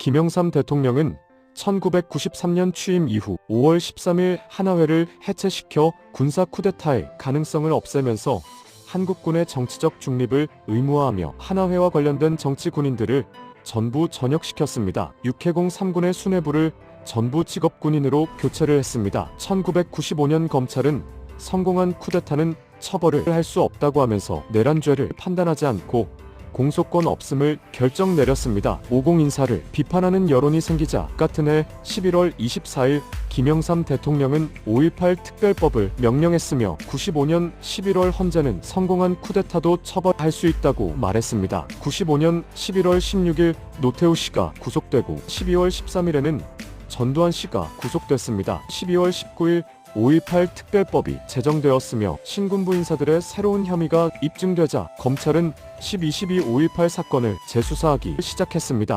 김영삼 대통령은 1993년 취임 이후 5월 13일 하나회를 해체시켜 군사 쿠데타의 가능성을 없애면서 한국군의 정치적 중립을 의무화하며 하나회와 관련된 정치 군인들을 전부 전역시켰습니다. 육해공 3군의 수뇌부를 전부 직업군인으로 교체를 했습니다. 1995년 검찰은 성공한 쿠데타는 처벌을 할 수 없다고 하면서 내란죄를 판단하지 않고 공소권 없음을 결정 내렸습니다. 오공 인사를 비판하는 여론이 생기자 같은 해 11월 24일 김영삼 대통령은 5.18 특별법을 명령했으며 95년 11월 헌재는 성공한 쿠데타도 처벌할 수 있다고 말했습니다. 95년 11월 16일 노태우 씨가 구속되고 12월 13일에는 전두환 씨가 구속됐습니다. 12월 19일 5.18 특별법이 제정되었으며 신군부 인사들의 새로운 혐의가 입증되자 검찰은 12.12 5.18 사건을 재수사하기 시작했습니다.